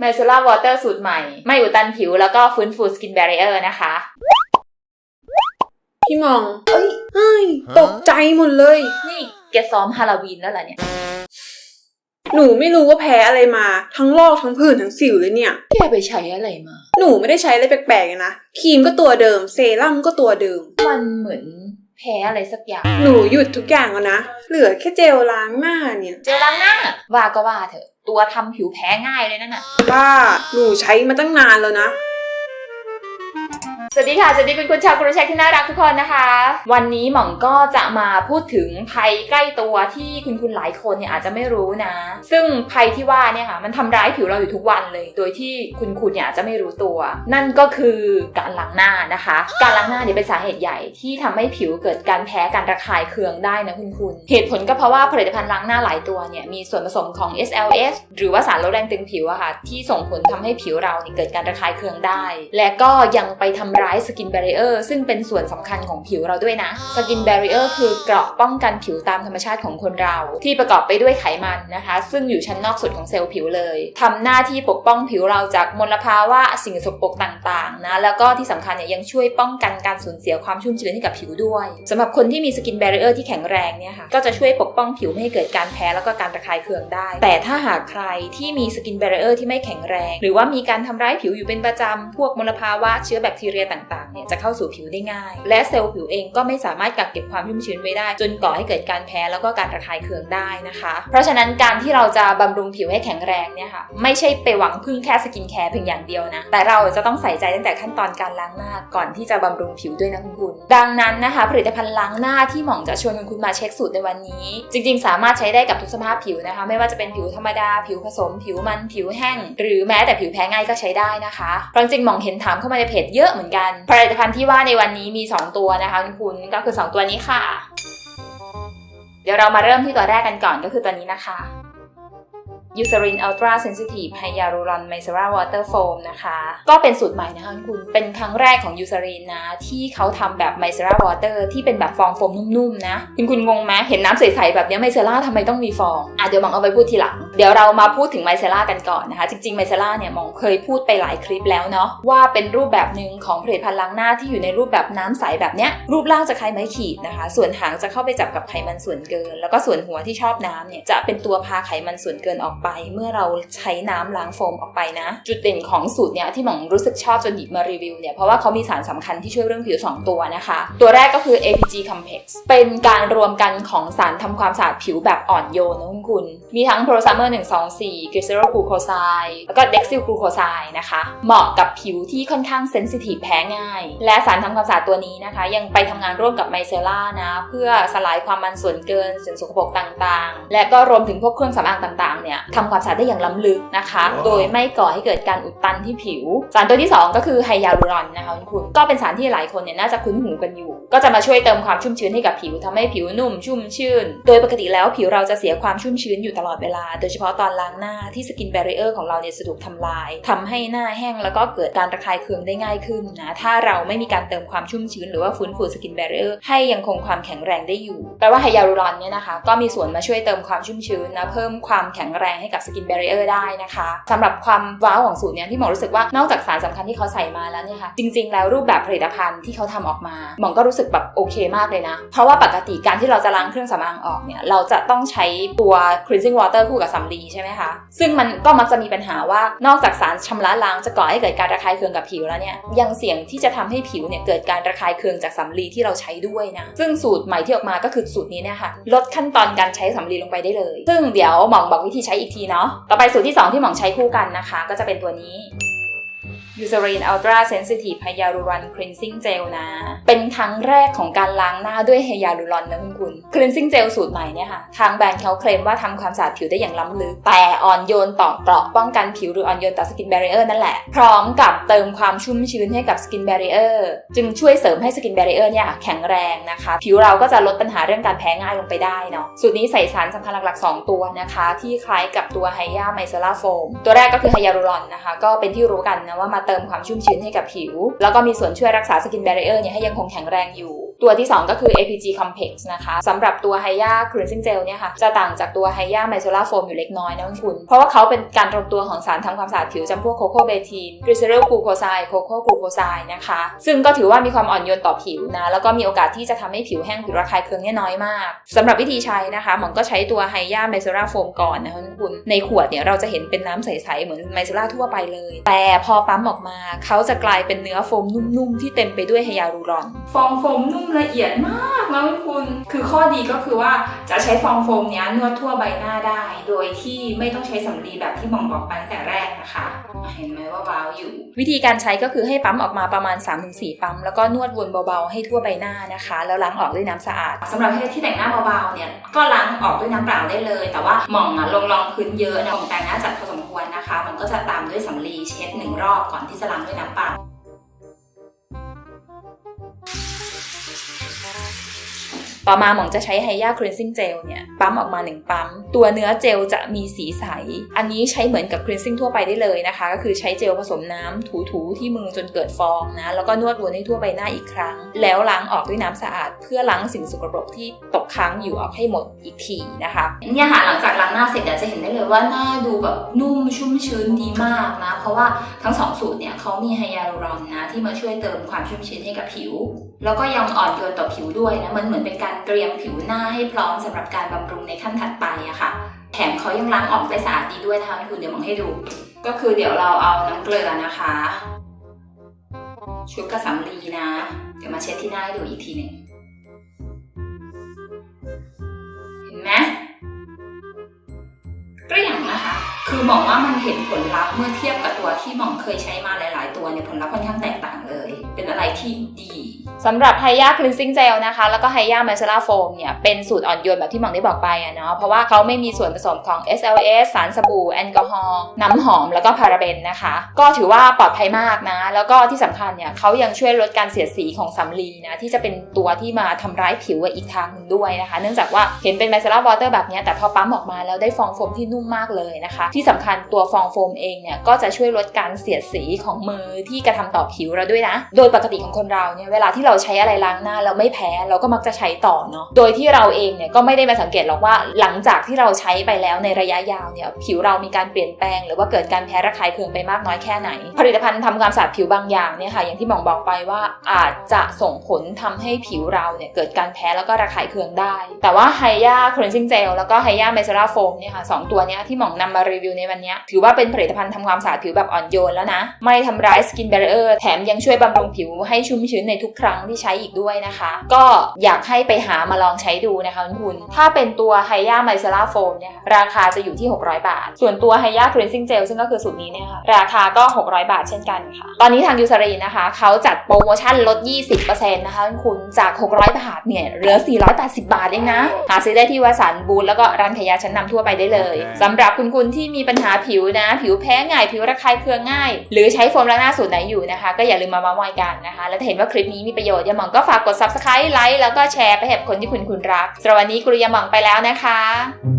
ไมซูล่าวอเตอร์สูตรใหม่ ไม่อุดตันผิวแล้วก็ฟื้นฟูสกินแบร r เออร์นะคะ พี่มอง เอ้ยเฮ้ยตกใจหมดเลย นี่แกซ้อมฮาโลวีนแล้วเหรอเนี่ย หนูไม่รู้ว่าแพ้อะไรมา ทั้งลอกทั้งผื่นทั้งสิวเลยเนี่ย แกไปใช้อะไรมา หนูไม่ได้ใช้อะไรแปลกๆเลยนะครีมก็ตัวเดิม เซรั่มก็ตัวเดิม มันเหมือนแพ้อะไรสักอย่าง หนูหยุดทุกอย่างแล้วนะ เหลือแค่เจลล้างหน้าเนี่ย เจลล้างหน้าว่าก็ว่าเถอะ ตัวทำผิวแพ้ง่ายเลยนั่นน่ะบ้าหนูใช้มาตั้งนานแล้วนะ สวัสดีค่ะ สวัสดีคุณคุณชาวกรุเชคที่น่ารักทุกคนนะคะ วันนี้หม่องก็จะมาพูดถึงภัยใกล้ตัวที่คุณคุณหลายคนเนี่ยอาจจะไม่รู้นะ ซึ่งภัยที่ว่าเนี่ยค่ะมันทำร้ายผิวเราอยู่ทุกวันเลย โดยที่คุณคุณเนี่ยอาจจะไม่รู้ตัว นั่นก็คือการล้างหน้านะคะ การล้างหน้าเนี่ยเป็นสาเหตุใหญ่ที่ทำให้ผิวเกิดการแพ้การระคายเคืองได้นะคุณคุณ เหตุผลก็เพราะว่าผลิตภัณฑ์ล้างหน้าหลายตัวเนี่ยมีส่วนผสมของ SLS หรือว่าสารลดแรงตึงผิวอะค่ะที่ส่งผลทำให้ผิวเราเนี่ยเกิดการระคายเคืองได้ และก็ยังไปทำร้ายสกินแบรเออร์ซึ่งเป็นส่วนสำคัญของผิวเราด้วยนะสกินแบรเออร์คือเกราะป้องกันผิวตามธรรมชาติของคนเรา ที่ประกอบไปด้วยไขมันนะคะ ซึ่งอยู่ชั้นนอกสุดของเซลล์ผิวเลยทำหน้าที่ปกป้องผิวเราจากมลภาวะสิ่งสกปรกต่างๆนะแล้วก็ที่สำคัญเนี่ยยังช่วยป้องกันการสูญเสียความชุ่มชื้นให้กับผิวด้วยสำหรับคนที่มีสกินแบรเออร์ที่แข็งแรงเนี่ยค่ะก็จะช่วยปกป้องผิวไม่ให้เกิดการแพ้แล้วก็การระคายเคืองได้ แต่ถ้าหากใครที่มีสกินแบรเออร์ที่ไม่แข็งแรง หรือว่ามีการทำร้ายผิวอยู่เป็นประจำพวกมลภาวะเชื้อแบคทีเรียต่างๆเนี่ยจะเข้าสู่ผิวได้ง่าย และเซลล์ผิวเองก็ไม่สามารถกักเก็บความชุ่มชื้นไว้ได้ จนก่อให้เกิดการแพ้แล้วก็การระคายเคืองได้นะคะ เพราะฉะนั้นการที่เราจะบำรุงผิวให้แข็งแรงเนี่ยค่ะไม่ใช่ไปหวังพึ่งแค่สกินแคร์เพียงอย่างเดียวนะแต่เราจะต้องใส่ใจตั้งแต่ขั้นตอนการล้างหน้าก่อนที่จะบำรุงผิวด้วยนะคุณคุณดังนั้นนะคะ ผลิตภัณฑ์ล้างหน้าที่หม่องจะชวนคุณคุณมาเช็คสูตรในวันนี้ จริง ๆ สามารถใช้ได้กับทุกสภาพผิวนะคะ ไม่ว่าจะเป็นผิวธรรมดา ผิวผสม ผิวมันผิวแห้ง หรือแม้แต่ผิวแพ้ง่ายก็ใช้ได้นะคะเพราะจริงๆหม่องเห็นถามเข้ามาในเพจเยอะเหมือนกันผลิตภัณฑ์ที่ว่าในวันนี้มี 2 ตัวนะคะคุณคุณก็คือ 2 ตัวนี้ค่ะ เดี๋ยวเรามาเริ่มที่ตัวแรกกันก่อนก็คือตัวนี้นะคะ Eucerin Ultra Sensitive Hyaluron Micellar Water Foam นะคะ ก็เป็นสูตรใหม่นะคะคุณเป็นครั้งแรกของ Eucerin นะ ที่เขาทำแบบ Micellar Water ที่เป็นแบบฟองโฟมนุ่มๆนะคุณคุณงงไหมเห็นน้ำใสๆแบบนี้ Micellar ทำไมต้องมีฟองอะเดี๋ยวมองเอาไปพูดทีหลัง เดี๋ยวเรามาพูดถึง Micellar กันก่อนนะคะ จริงๆ Micellar เนี่ยมองเคยพูดไปหลายคลิปแล้วเนาะว่าเป็นรูปแบบหนึ่งของผลิตภัณฑ์ล้างหน้าที่อยู่ในรูปแบบน้ำใสแบบเนี้ยรูปร่างจะคล้ายไม้ขีดนะคะ ส่วนหางจะเข้าไปจับกับไขมันส่วนเกิน แล้วก็ส่วนหัวที่ชอบน้ำเนี่ยจะเป็นตัวพาไขมันส่วนเกินออกไปเมื่อเราใช้น้ำล้างโฟมออกไปนะ จุดเด่นของสูตรเนี่ยที่หมองรู้สึกชอบจนหยิบมารีวิวเนี่ยเพราะว่าเขามีสารสำคัญที่ช่วยเรื่องผิว 2 ตัวนะคะ ตัวแรกก็คือ APG Complex เป็นการรวมกันของสารทำความสะอาดผิวแบบอ่อนโยนนะคุณคุณ มีทั้ง Prosamer 124 Glycerol Glucoside แล้วก็ Dexyl Glucoside นะคะ เหมาะกับผิวที่ค่อนข้างเซนซิทีฟแพ้ง่าย และสารทำความสะอาดตัวนี้นะคะ ยังไปทำงานร่วมกับไมเซล่านะเพื่อสลายความมันส่วนเกินส่วนสกปรกต่างๆ และก็รวมถึงพวกเครื่องสำอางต่างๆเนี่ยทำความสะอาดได้อย่างล้ำลึกนะคะ โดยไม่ก่อให้เกิดการอุดตันที่ผิว สารตัวที่ 2 ก็คือไฮยาลูรอนนะคะคุณก็เป็นสารที่หลายคนเนี่ยน่าจะคุ้นหูกันอยู่ ก็จะมาช่วยเติมความชุ่มชื้นให้กับผิวทำให้ผิวนุ่มชุ่มชื่น โดยปกติแล้วผิวเราจะเสียความชุ่มชื้นอยู่ตลอดเวลา โดยเฉพาะตอนล้างหน้าที่สกินแบร r เออร์ของเราเนี่ยจะถูกทำลายทำให้หน้าแห้งแล้วก็เกิดการระคายเคืองได้ง่ายขึ้นนะถ้าเราไม่มีการเติมความชุ่มชื้นหรือว่าฟื้นฟูสกินแบร r เออร์ให้ยังคงความแข็งแรงได้อยู่แปลว่าไฮยาลูรอนเนี่ยนะคะก็มีส่วนมาช่วยเติมความชุ่มชื้นนะเพิ่มความแข็งแรงให้กับสกินแบรเออร์ได้นะคะสำหรับความว้าวของสูตรเนี่ยที่หมอรู้สึกว่านอกจากสารสำคัญที่เขาใส่มาแล้วเนี่ยค่ะจริง ๆ แล้วรูปแบบผลิตภัณฑ์ที่เขาทำออกมาหมองก็รู้สึกแบบโอเคมากเลยนะ เพราะว่าปกติการที่เราจะล้างเครื่องสำอางออกเนี่ยเราจะต้องใช้ตัว cleansing water คู่กับสำลีใช่ไหมคะซึ่งมันก็มักจะมีปัญหาว่านอกจากสารชำระล้างจะก่อให้เกิดการระคายเคืองกับผิวแล้วเนี่ยยังเสี่ยงที่จะทำให้ผิวเนี่ยเกิดการระคายเคืองจากสำลีที่เราใช้ด้วยนะซึ่งสูตรใหม่ที่ออกมาก็คือสูตรนี้เนี่ยค่ะลดขั้นตอนการใช้สำลีลงไปได้เลย ซึ่งเดี๋ยวหมองบอกวิธีใช้อีกทีเนาะ ต่อไปสูตรที่สองที่หมองใช้คู่กันนะคะ ก็จะเป็นตัวนี้ Eucerin Ultra Sensitive Hyaluron Cleansing Gel นะ เป็นครั้งแรกของการล้างหน้าด้วย Hyaluron นนะคุณคุณ Cleansing Gel สูตรใหม่เนี่ยค่ะ ทางแบรนด์เขาเคลมว่าทำความสะอาดผิวได้อย่างล้ำลึก แต่อ่อนโยนต่อเกราะป้องกันผิวหรืออ่อนโยนต่อสกินแบรเออร์นั่นแหละ พร้อมกับเติมความชุ่มชื้นให้กับสกินแบรเออร์จึงช่วยเสริมให้สกินแบรเออร์เนี่ยแข็งแรงนะคะ ผิวเราก็จะลดปัญหาเรื่องการแพ้ง่ายลงไปได้เนาะสูตรนี้ใส่สารสำคัญหลักๆ 2 ตัวนะคะ ที่คล้ายกับตัวไฮยาไมเซล่าโฟมตัวแรกก็คือไฮยาลูรอนนะคะ ก็เป็นที่รู้กันนะว่ามาเติมความชุ่มชื้นให้กับผิว แล้วก็มีส่วนช่วยรักษาสกินแบร r เออร์เนี่ยให้ยังคงแข็งแรงอยู่ ตัวที่ 2 ก็คือ APG Complex นะคะสำหรับตัว Hya Cleansing Gel เนี่ยค่ะจะต่างจากตัว Hya Micellar Foam อยู่เล็กน้อยนะคุณ เพราะว่าเขาเป็นการรวมตัวของสารทำความสะอาดผิวจำพวกโคโคเบทีนกริเซอร์กลูโคไซโคโคกูโคไซนะคะ ซึ่งก็ถือว่ามีความอ่อนโยนต่อผิวนะ แล้วก็มีโอกาสที่จะทำให้ผิวแห้งผิวระคายเคืองเนี่ยน้อยมากสำหรับวิธีใช้นะคะหมองก็ใช้ตัว Hya Micellar Foam ก่อนนะคะคุณในขวดเนี่ยเราจะเห็นเป็นน้ำใสๆเหมือนไมเซล่าทั่วไปเลย แต่พอปั๊มออกมาเขาจะกลายเป็นเนื้อโฟมนุ่มๆที่เต็มไปด้วยไฮยาลูรอน ฟองโฟมนุ่มละเอียดมากนะคุณ คือข้อดีก็คือว่าจะใช้ฟองโฟมเนี้ยนวดทั่วใบหน้าได้ โดยที่ไม่ต้องใช้สำลีแบบที่หมองบอกไปตั้งแต่แรกนะคะ เห็นไหมว่าวาวอยู่ วิธีการใช้ก็คือให้ปั๊มออกมาประมาณ 3-4 ปั๊ม แล้วก็นวดวนเบาๆให้ทั่วใบหน้านะคะ แล้วล้างออกด้วยน้ำสะอาดสำหรับที่แต่งหน้าเบาๆเนี่ยก็ล้างออกด้วยน้ำเปล่าได้เลย แต่ว่าหมองอะลงรองพื้นเยอะนะหมองแต่งหน้าจัดพอสมควรนะคะ มันก็จะตามด้วยสำลีเช็ดหนึ่งรอบก่อนที่จะล้างด้วยน้ำเปล่า ต่อมาหมองจะใช้ไฮยาครีนซิ่งเจลเนี่ยปั๊มออกมา 1 ปั๊ม ตัวเนื้อเจลจะมีสีใส อันนี้ใช้เหมือนกับครีนซิ่งทั่วไปได้เลยนะคะ ก็คือใช้เจลผสมน้ำถูๆที่มือจนเกิดฟองนะแล้วก็นวดวนให้ทั่วใบหน้าอีกครั้ง แล้วล้างออกด้วยน้ำสะอาด เพื่อล้างสิ่งสกปรกที่ตกค้างอยู่ออกให้หมดอีกทีนะคะเนี่ยค่ะหลังจากล้างหน้าเสร็จจะเห็นได้เลยว่าหน้าดูแบบนุ่มชุ่มชื้นดีมากนะ เพราะว่าทั้งสองสูตรเนี่ยเขามีไฮยาลูรอนนะที่มาช่วยเติมความชุ่มชื้นให้กับผิว แล้วก็ยังอ่อนโยนต่อผิวด้วยนะมันเหมือนเป็นการเตรียมผิวหน้าให้พร้อมสำหรับการบำรุงในขั้นถัดไปอะค่ะ แถมเขายังล้างออกได้สะอาดดีด้วยนะคะคุณเดี๋ยวมองให้ดู ก็คือเดี๋ยวเราเอาน้ำเกลือนะคะ ชุบกระสำลีนะ เดี๋ยวมาเช็ดที่หน้าให้ดูอีกทีหนึ่งเห็นไหมเกลี้ยงนะคะ คือมองว่ามันเห็นผลลัพธ์เมื่อเทียบกับตัวที่หมองเคยใช้มาหลาย ๆ ตัวเนี่ยผลลัพธ์ค่อนข้างแตกต่างเลย เป็นอะไรที่ดี สำหรับไฮยาคลีนซิ่งเจลนะคะ แล้วก็ไฮยา m ม c เ l ล่าโฟมเนี่ย เป็นสูตรอ่อนโยนแบบที่หมองได้บอกไปอะเนาะเพราะว่าเขาไม่มีส่วนผสมของ SLS สารสบู่แอลกอฮอล์น้ำหอมแล้วก็พาราเบนนะคะ ก็ถือว่าปลอดภัยมากนะ แล้วก็ที่สำคัญเนี่ยเขายังช่วยลดการเสียดสีของสำลีนะที่จะเป็นตัวที่มาทำร้ายผิวอีกทางหนึ่งด้วยนะคะ เนื่องจากว่าเห็นเป็นไมเซล่าวอเตอร์แบบเนี้ยแต่พอปั๊มออกมาแล้วได้ฟองโฟมที่นุ่มมากเลยนะคะ ที่สำคัญตัวฟองโฟมเองเนี่ยก็จะช่วยลดการเสียดสีของมือที่กระทำต่อผิวเราด้วยนะ โดยปกติของคนเราเนี่ยเวลาที่เราใช้อะไรล้างหน้าเราไม่แพ้เราก็มักจะใช้ต่อเนาะโดยที่เราเองเนี่ยก็ไม่ได้มาสังเกตหรอกว่าหลังจากที่เราใช้ไปแล้วในระยะยาวเนี่ยผิวเรามีการเปลี่ยนแปลง หรือว่าเกิดการแพ้ระคายเคืองไปมากน้อยแค่ไหน ผลิตภัณฑ์ทำความสะอาดผิวบางอย่างเนี่ยค่ะอย่างที่หมองบอกไปว่าอาจจะส่งผลทำให้ผิวเราเนี่ยเกิดการแพ้แล้วก็ระคายเคืองได้ แต่ว่าไฮยาครีนซิ่งเจลแล้วก็ไฮยาเมซ l ล่าโฟมเนี่ยค่ะสองตัวเนี้ยที่หมองนำมารีวิวในวันนี้ถือว่าเป็นผลิตภัณฑ์ทำความสะอาดผิวแบบอ่อนโยนแล้วนะไม่ทำร้ายสกินเบรเออร์แถมยังช่วยบำรุงผิวให้ชุ่มชื้นในทุกครั้งที่ใช้อีกด้วยนะคะ ก็อยากให้ไปหามาลองใช้ดูนะคะคุณถ้าเป็นตัวไฮยาไมเซล่าโฟมเนี่ยค่ะราคาจะอยู่ที่ 600 บาท ส่วนตัวไฮยาครีนซิ่งเจลซึ่งก็คือสูตรนี้เนี่ยค่ะราคาก็ 600 บาทเช่นกันค่ะ ตอนนี้ทางยูซารีนะคะเขาจัดโปรโมชั่นลด 20%นะคะคุณจาก 600 บาทเนี่ยเหลือ 480 บาทเองนะ หาซื้อได้ที่วสันต์บูธแล้วก็ร้านขายยาชั้นนำทั่วไปได้เลยสำหรับคุณคุณที่มีปัญหาผิวนะ ผิวแพ้ง่าย ผิวระคายเคืองง่าย หรือใช้โฟมล้างหน้าสูตรไหนอยู่นะคะ ก็อย่าลืมมาเมาท์มอยกันนะคะ แล้วถ้าเห็นว่าคลิปนี้มีประโยชน์อย่าหมองก็ฝากกด subscribe ไลค์แล้วก็แชร์ไปให้กับคนที่คุณคุณรักสำหรับวันนี้กุลยาหมองไปแล้วนะคะ